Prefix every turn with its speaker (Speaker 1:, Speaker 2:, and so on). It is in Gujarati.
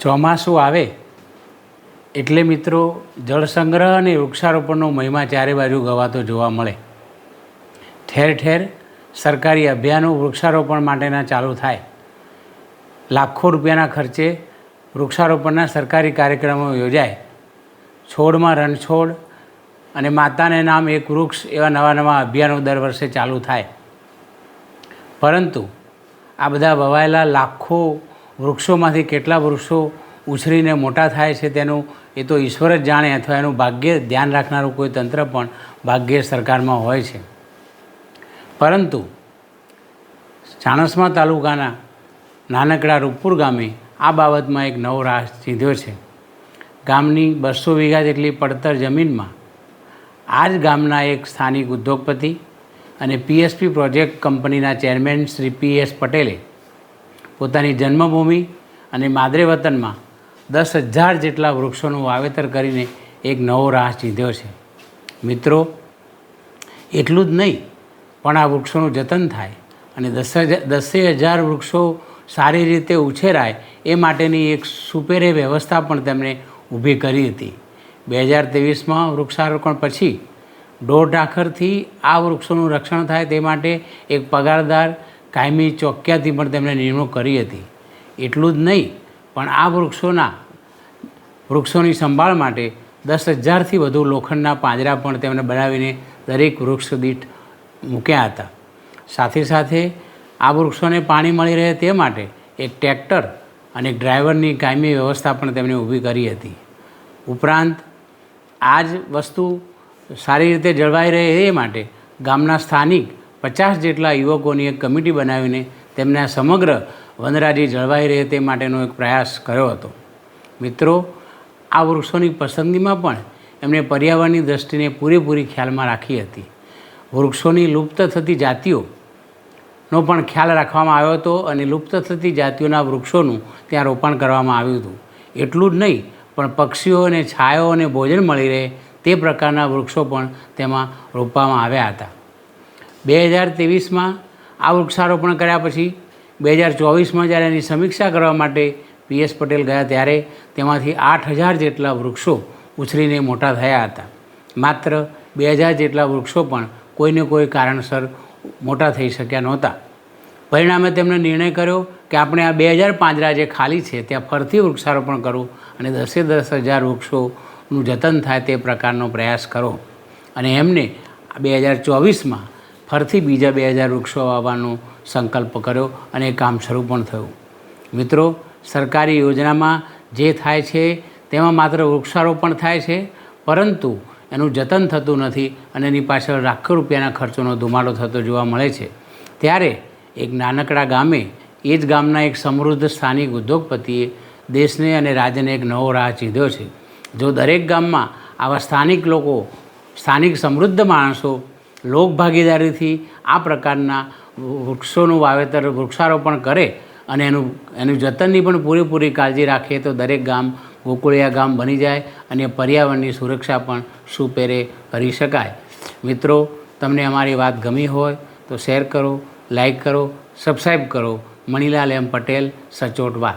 Speaker 1: ચોમાસું આવે, એટલે મિત્રો જળ સંગ્રહ અને વૃક્ષારોપણનો મહિમા ચારે બાજુ ગવાતો જોવા મળે. ઠેર ઠેર સરકારી અભિયાનો વૃક્ષારોપણ માટેના ચાલુ થાય. લાખો રૂપિયાના ખર્ચે વૃક્ષારોપણના સરકારી કાર્યક્રમો યોજાય. છોડમાં રણછોડ અને માતાને નામ એક વૃક્ષ એવા નવા નવા અભિયાનો દર વર્ષે ચાલુ થાય. પરંતુ આ બધા વવાયેલા લાખો વૃક્ષોમાંથી કેટલા વૃક્ષો ઉછરીને મોટા થાય છે તેનું એ તો ઈશ્વર જ જાણે અથવા એનું ભાગ્ય ધ્યાન રાખનારું કોઈ તંત્ર પણ ભાગ્ય સરકારમાં હોય છે. પરંતુ ચાણસમા તાલુકાના નાનકડા રૂપપુર ગામે આ બાબતમાં એક નવો રાહ ચીંધ્યો છે. ગામની બસો વીઘા જેટલી પડતર જમીનમાં આ જ ગામના એક સ્થાનિક ઉદ્યોગપતિ અને પીએસપી પ્રોજેક્ટ કંપનીના ચેરમેન શ્રી પી એસ પટેલે પોતાની જન્મભૂમિ અને માદરે વતનમાં દસ હજાર જેટલા વૃક્ષોનું વાવેતર કરીને એક નવો રાહ ચીંધ્યો છે. મિત્રો, એટલું જ નહીં, પણ આ વૃક્ષોનું જતન થાય અને દસ દસે હજાર વૃક્ષો સારી રીતે ઉછેરાય એ માટેની એક સુપેરે વ્યવસ્થા પણ તેમણે ઊભી કરી હતી. બે હજાર ત્રેવીસમાં વૃક્ષારોપણ પછી ઢોર ઢાખરથી આ વૃક્ષોનું રક્ષણ થાય તે માટે એક પગારદાર કાયમી ચોક્યાથી પણ તેમણે નિમણૂક કરી હતી. એટલું જ નહીં, પણ આ વૃક્ષોના, વૃક્ષોની સંભાળ માટે દસ હજારથી વધુ લોખંડના પાંજરા પણ તેમણે બનાવીને દરેક વૃક્ષ દીઠ મૂક્યા હતા. સાથે સાથે આ વૃક્ષોને પાણી મળી રહે તે માટે એક ટ્રેક્ટર અને ડ્રાઈવરની કાયમી વ્યવસ્થા પણ તેમણે ઊભી કરી હતી. ઉપરાંત, આ જ વસ્તુ સારી રીતે જળવાઈ રહે એ માટે ગામના સ્થાનિક પચાસ જેટલા યુવકોની એક કમિટી બનાવીને તેમને આ સમગ્ર વનરાજી જળવાઈ રહે તે માટેનો એક પ્રયાસ કર્યો હતો. મિત્રો, આ વૃક્ષોની પસંદગીમાં પણ એમણે પર્યાવરણની દ્રષ્ટિને પૂરેપૂરી ખ્યાલમાં રાખી હતી. વૃક્ષોની લુપ્ત થતી જાતિઓ નો પણ ખ્યાલ રાખવામાં આવ્યો હતો અને લુપ્ત થતી જાતિઓના વૃક્ષોનું ત્યાં રોપણ કરવામાં આવ્યું હતું. એટલું જ નહીં, પણ પક્ષીઓને છાયો અને ભોજન મળી રહે તે પ્રકારના વૃક્ષો પણ તેમાં રોપવામાં આવ્યા હતા. બે હજાર ત્રેવીસમાં આ વૃક્ષારોપણ કર્યા પછી બે હજાર ચોવીસમાં જ્યારે એની સમીક્ષા કરવા માટે પીએસ પટેલ ગયા ત્યારે તેમાંથી આઠ હજાર જેટલા વૃક્ષો ઉછરીને મોટા થયા હતા. માત્ર બે હજાર જેટલા વૃક્ષો પણ કોઈને કોઈ કારણસર મોટા થઈ શક્યા નહોતા. પરિણામે તેમણે નિર્ણય કર્યો કે આપણે આ બે હજાર પાંજરા જે ખાલી છે ત્યાં ફરતી વૃક્ષારોપણ કરવું અને દસે દસ હજાર વૃક્ષોનું જતન થાય તે પ્રકારનો પ્રયાસ કરો. અને એમને બે હજાર ચોવીસમાં ફરતી બીજા બે હજાર વૃક્ષો વાવવાનો સંકલ્પ કર્યો અને કામ શરૂ પણ થયું. મિત્રો, સરકારી યોજનામાં જે થાય છે, તેમાં માત્ર વૃક્ષારોપણ થાય છે, પરંતુ એનું જતન થતું નથી અને એની પાછળ લાખો રૂપિયાના ખર્ચોનો ધુમાડો થતો જોવા મળે છે. ત્યારે એક નાનકડા ગામે, એ જ ગામના એક સમૃદ્ધ સ્થાનિક ઉદ્યોગપતિએ દેશને અને રાજ્યને એક નવો રાહ ચીધ્યો છે. જો દરેક ગામમાં આવા સ્થાનિક લોકો, સ્થાનિક સમૃદ્ધ માણસો લોકભાગીદારીથી આ પ્રકારના વૃક્ષોનું વાવેતર, વૃક્ષારોપણ કરે અને એનું એનું જતનની પણ પૂરેપૂરી કાળજી રાખીએ તો દરેક ગામ ગોકુળિયા ગામ બની જાય અને પર્યાવરણની સુરક્ષા પણ સુપેરે કરી શકાય. મિત્રો, તમને અમારી વાત ગમી હોય તો શેર કરો, લાઈક કરો, સબસ્ક્રાઈબ કરો. મણિલાલ એમ પટેલ, સચોટ વાત.